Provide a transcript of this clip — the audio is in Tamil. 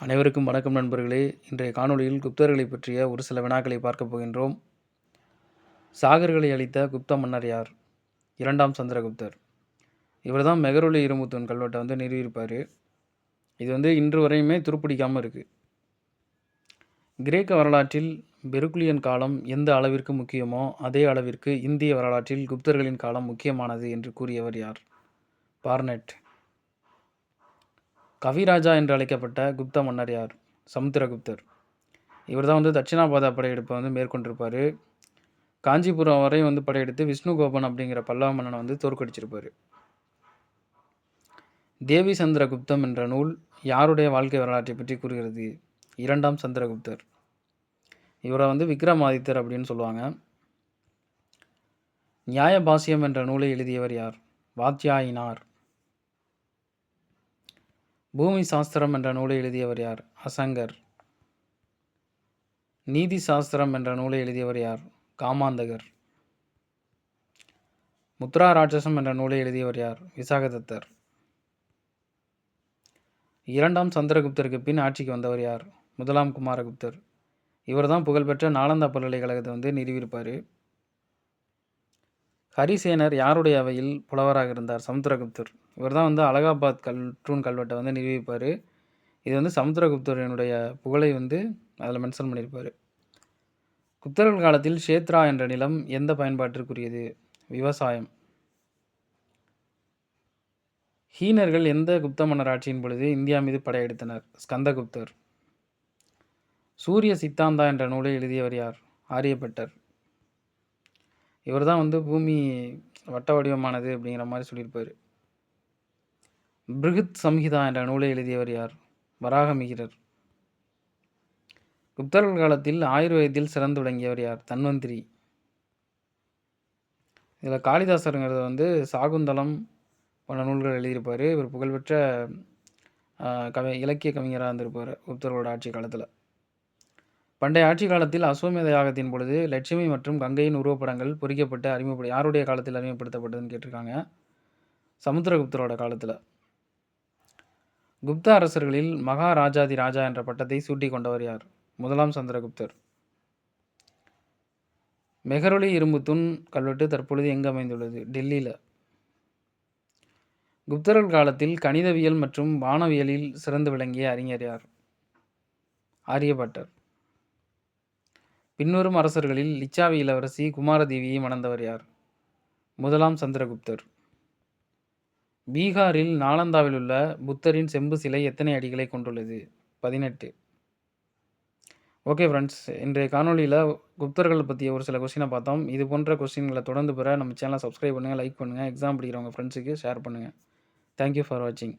அனைவருக்கும் வணக்கம் நண்பர்களே. இன்றைய காணொளியில் குப்தர்களை பற்றிய ஒரு சில வினாக்களை பார்க்க போகின்றோம். சாகர்களை அளித்த குப்த மன்னர் யார்? இரண்டாம் சந்திரகுப்தர். இவர் தான் மெகருளி இருமுத்தூன் கல்வெட்டை வந்து நிறுவியிருப்பார் இது வந்து இன்று வரையுமே துருப்பிடிக்காமல் இருக்குது கிரேக்க வரலாற்றில் பெருக்குலியன் காலம் எந்த அளவிற்கு முக்கியமோ அதே அளவிற்கு இந்திய வரலாற்றில் குப்தர்களின் காலம் முக்கியமானது என்று கூறியவர் யார்? பார்னெட். கவிராஜா என்று அழைக்கப்பட்ட குப்த மன்னர் யார்? சமுத்திரகுப்தர். இவர் தான் வந்து தட்சிணாபாதா படையெடுப்பை வந்து மேற்கொண்டிருப்பார். காஞ்சிபுரம் வரை வந்து படையெடுத்து விஷ்ணுகோபன் அப்படிங்கிற பல்லவ மன்னனை வந்து தோற்கடிச்சிருப்பார். தேவி சந்திரகுப்தம் என்ற நூல் யாருடைய வாழ்க்கை வரலாற்றை பற்றி கூறுகிறது? இரண்டாம் சந்திரகுப்தர். இவரை வந்து விக்ரமாதித்தர் அப்படின்னு சொல்லுவாங்க. நியாயபாசியம் என்ற நூலை எழுதியவர் யார்? வாத்தியாயினார். பூமி சாஸ்திரம் என்ற நூலை எழுதியவர் யார்? அசங்கர். நீதி சாஸ்திரம் என்ற நூலை எழுதியவர் யார்? காமாந்தகர். முத்ரா ராட்சசம் என்ற நூலை எழுதியவர் யார்? விசாகதத்தர். இரண்டாம் சந்திரகுப்தருக்கு பின் ஆட்சிக்கு வந்தவர் யார்? முதலாம் குமாரகுப்தர். இவர் தான் புகழ்பெற்ற நாலந்தா பல்கலைக்கழகத்தை வந்து நிறுவியிருப்பார். ஹரிசேனர் யாருடைய அவையில் புலவராக இருந்தார்? சமுத்திரகுப்தர். இவர் தான் வந்து அலகாபாத் கல் கல்வெட்டை வந்து நிரூபிப்பார். இது வந்து சமுத்திரகுப்தரனுடைய புகழை வந்து அதில் மென்ஷன் பண்ணியிருப்பார். குப்தர்கள் காலத்தில் ஷேத்ரா என்ற நிலம் எந்த பயன்பாட்டிற்குரியது? விவசாயம். ஹீனர்கள் எந்த குப்த மன்னர் ஆட்சியின் பொழுது இந்தியா மீது படையெடுத்தனர்? ஸ்கந்தகுப்தர். சூரிய சித்தாந்தா என்ற நூலை எழுதியவர் யார்? ஆரியப்பட்டர். இவர் தான் வந்து பூமி வட்ட வடிவமானது அப்படிங்கிற மாதிரி சொல்லியிருப்பார். பிருகத் சம்ஹிதா என்ற நூலை எழுதியவர் யார்? வராகமிகிரர். குப்தர்கள் காலத்தில் ஆயுர்வேதத்தில் சிறந்து விளங்கியவர் யார்? தன்வந்திரி. இதில் காளிதாசருங்கிறது வந்து சாகுந்தலம் போன்ற நூல்கள் எழுதியிருப்பார். இவர் புகழ்பெற்ற கவி இலக்கிய கவிஞராக இருந்திருப்பார் குப்தர்களோட ஆட்சி காலத்தில். பண்டைய ஆட்சி காலத்தில் அஸ்வமேத யாகத்தின் பொழுது லட்சுமி மற்றும் கங்கையின் உருவப்படங்கள் பொறிக்கப்பட்டு அறிமுகப்பட யாருடைய காலத்தில் அறிமுகப்படுத்தப்பட்டதுன்னு கேட்டிருக்காங்க? சமுத்திரகுப்தரோட காலத்தில். குப்த அரசர்களில் மகாராஜாதி ராஜா என்ற பட்டத்தை சூட்டி கொண்டவர் யார்? முதலாம் சந்திரகுப்தர். மெஹரொலி இரும்புத்தூண் கல்வெட்டு தற்பொழுது எங்கு அமைந்துள்ளது? டெல்லியில். குப்தர்கள் காலத்தில் கணிதவியல் மற்றும் வானவியலில் சிறந்து விளங்கிய அறிஞர் யார்? ஆரியபட்டர் பின்வரும் அரசர்களில் லிச்சாவி இளவரசி குமாரதேவியை மணந்தவர் யார்? முதலாம் சந்திரகுப்தர். பீகாரில் நாலந்தாவில் உள்ள புத்தரின் செம்பு சிலை எத்தனை அடிகளை கொண்டுள்ளது? பதினெட்டு. ஓகே ஃப்ரெண்ட்ஸ் இன்றைய காணொலியில் குப்தர்கள் பற்றிய ஒரு சில கொஸ்டினை பார்த்தோம். இது போன்ற கொஸ்டின்களை தொடர்ந்து பெற நம்ம சேனலை சப்ஸ்கிரைப் பண்ணுங்கள் லைக் பண்ணுங்கள் எக்ஸாம் படிக்கிறவங்க ஃப்ரெண்ட்ஸுக்கு ஷேர் பண்ணுங்கள் தேங்க்யூ ஃபார் வாட்சிங்